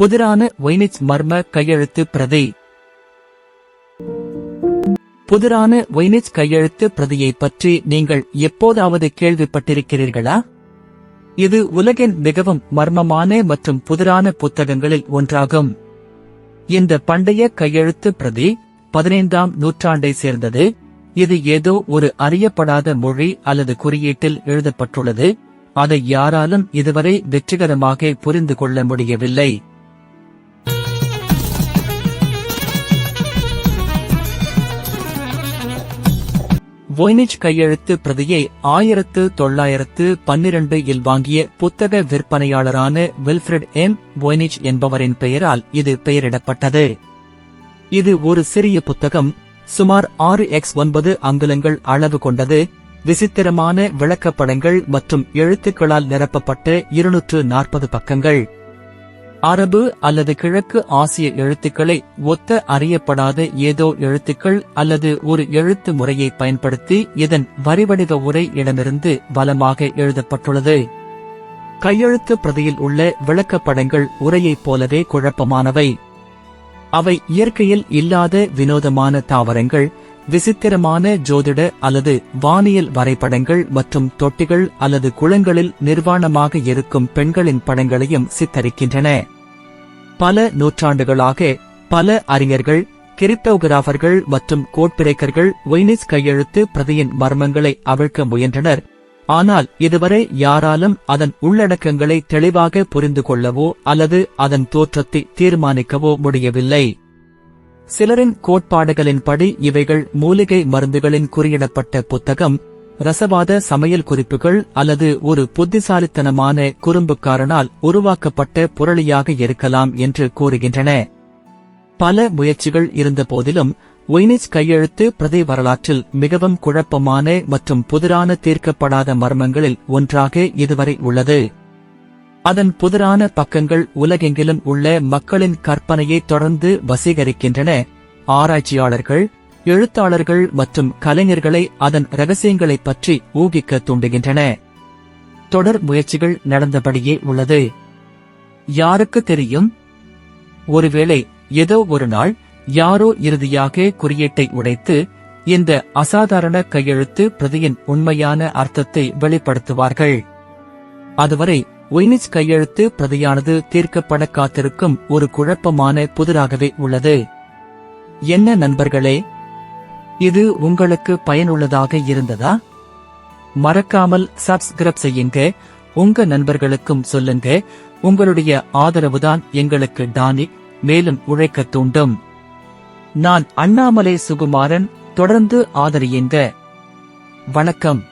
புதிரான வைனிச் மர்ம கையெழுத்து பிரதி. புதிரான வைனிச் கையெழுத்து பிரதியை பற்றி நீங்கள் எப்போதாவது கேள்விப்பட்டிருக்கிறீர்களா? இது உலகின் மிகவும் மர்மமான மற்றும் புதிரான புத்தகங்களில் ஒன்றாகும். இந்த பண்டைய கையெழுத்து பிரதி பதினைந்தாம் நூற்றாண்டை சேர்ந்தது. இது ஏதோ ஒரு அறியப்படாத மொழி அல்லது குறியீட்டில் எழுதப்பட்டுள்ளது. அதை யாராலும் இதுவரை வெற்றிகரமாக புரிந்து கொள்ள முடியவில்லை. வொய்னிச் கையெழுத்து பிரதியை ஆயிரத்து தொள்ளாயிரத்து பன்னிரண்டு இல் வாங்கிய புத்தக விற்பனையாளரான வில்ஃபிரட் எம். வொய்னிச் என்பவரின் பெயரால் இது பெயரிடப்பட்டது. இது ஒரு சிறிய புத்தகம் சுமார் ஆறு எக்ஸ் ஒன்பது அங்குலங்கள் அளவு கொண்டது விசித்திரமான விளக்கப்படங்கள் மற்றும் எழுத்துக்களால் நிரப்பப்பட்ட இருநூற்று நாற்பது பக்கங்கள். அரபு அல்லது கிழக்கு ஆசிய எழுத்துக்களை ஒத்த அறியப்படாத ஏதோ எழுத்துக்கள் அல்லது ஒரு எழுத்து முறையை பயன்படுத்தி இதன் வரிவடிவ உரை இடமிருந்து பலமாக எழுதப்பட்டுள்ளது. கையெழுத்து பிரதியில் உள்ள விளக்கப்படங்கள் உரையைப் போலவே குழப்பமானவை. அவை இயற்கையில் இல்லாத வினோதமான தாவரங்கள் விசித்திரமான ஜோதிட அல்லது வானியல் வரைபடங்கள் மற்றும் தொட்டிகள் அல்லது குளங்களில் நிர்வாணமாக இருக்கும் பெண்களின் படங்களையும் சித்தரிக்கின்றன. பல நூற்றாண்டுகளாக பல அறிஞர்கள் கிரிப்டோகிராஃபர்கள் மற்றும் கோட்பிரேக்கர்கள் ஒய்னிஸ் கையெழுத்து பிரதியின் மர்மங்களை அவிழ்க்க முயன்றனர். ஆனால் இதுவரை யாராலும் அதன் உள்ளடக்கங்களை தெளிவாக புரிந்து கொள்ளவோ அல்லது அதன் தோற்றத்தை தீர்மானிக்கவோ முடியவில்லை. சிலரின் கோட்பாடுகளின்படி இவைகள் மூலிகை மருந்துகளின் குறியிடப்பட்ட புத்தகம் ரசவாத சமையல் குறிப்புகள் அல்லது ஒரு புத்திசாலித்தனமான குறும்புக்காரனால் உருவாக்கப்பட்ட புரளியாக இருக்கலாம் என்று கூறுகின்றன. பல முயற்சிகள் இருந்தபோதிலும் ஒய்னிச் கையெழுத்து பிரதி வரலாற்றில் மிகவும் குழப்பமான மற்றும் புதிரான தீர்க்கப்படாத மர்மங்களில் ஒன்றாக இதுவரை உள்ளது. அதன் புதிரான பக்கங்கள் உலகெங்கிலும் உள்ள மக்களின் கற்பனையை தொடர்ந்து வசீகரிக்கின்றன. ஆராய்ச்சியாளர்கள் எழுத்தாளர்கள் மற்றும் கலைஞர்களை அதன் ரகசியங்களைப் பற்றி ஊகிக்க தூண்டுகின்றன. தொடர் முயற்சிகள் நடந்தபடியே உள்ளது. யாருக்கு தெரியும்? ஒருவேளை ஏதோ ஒரு நாள் யாரோ இறுதியாக குறியீட்டை உடைத்து இந்த அசாதாரண கையெழுத்து பிரதியின் உண்மையான அர்த்தத்தை வெளிப்படுத்துவார்கள். அதுவரை ஒய்னிச் கையெழுத்து பிரதியானது தீர்க்கப்பட காத்திருக்கும் ஒரு குழப்பமான புதிராகவே உள்ளது. என்ன நண்பர்களே இது உங்களுக்கு பயனுள்ளதாக இருந்ததா? மறக்காமல் சப்ஸ்கிரைப் செய்யுங்க. உங்க நண்பர்களுக்கும் சொல்லுங்க. உங்களுடைய ஆதரவுதான் எங்களுக்கு டானிக் மேலும் உழைக்க தூண்டும். நான் அண்ணாமலை சுகுமாரன். தொடர்ந்து ஆதரியுங்க. வணக்கம்.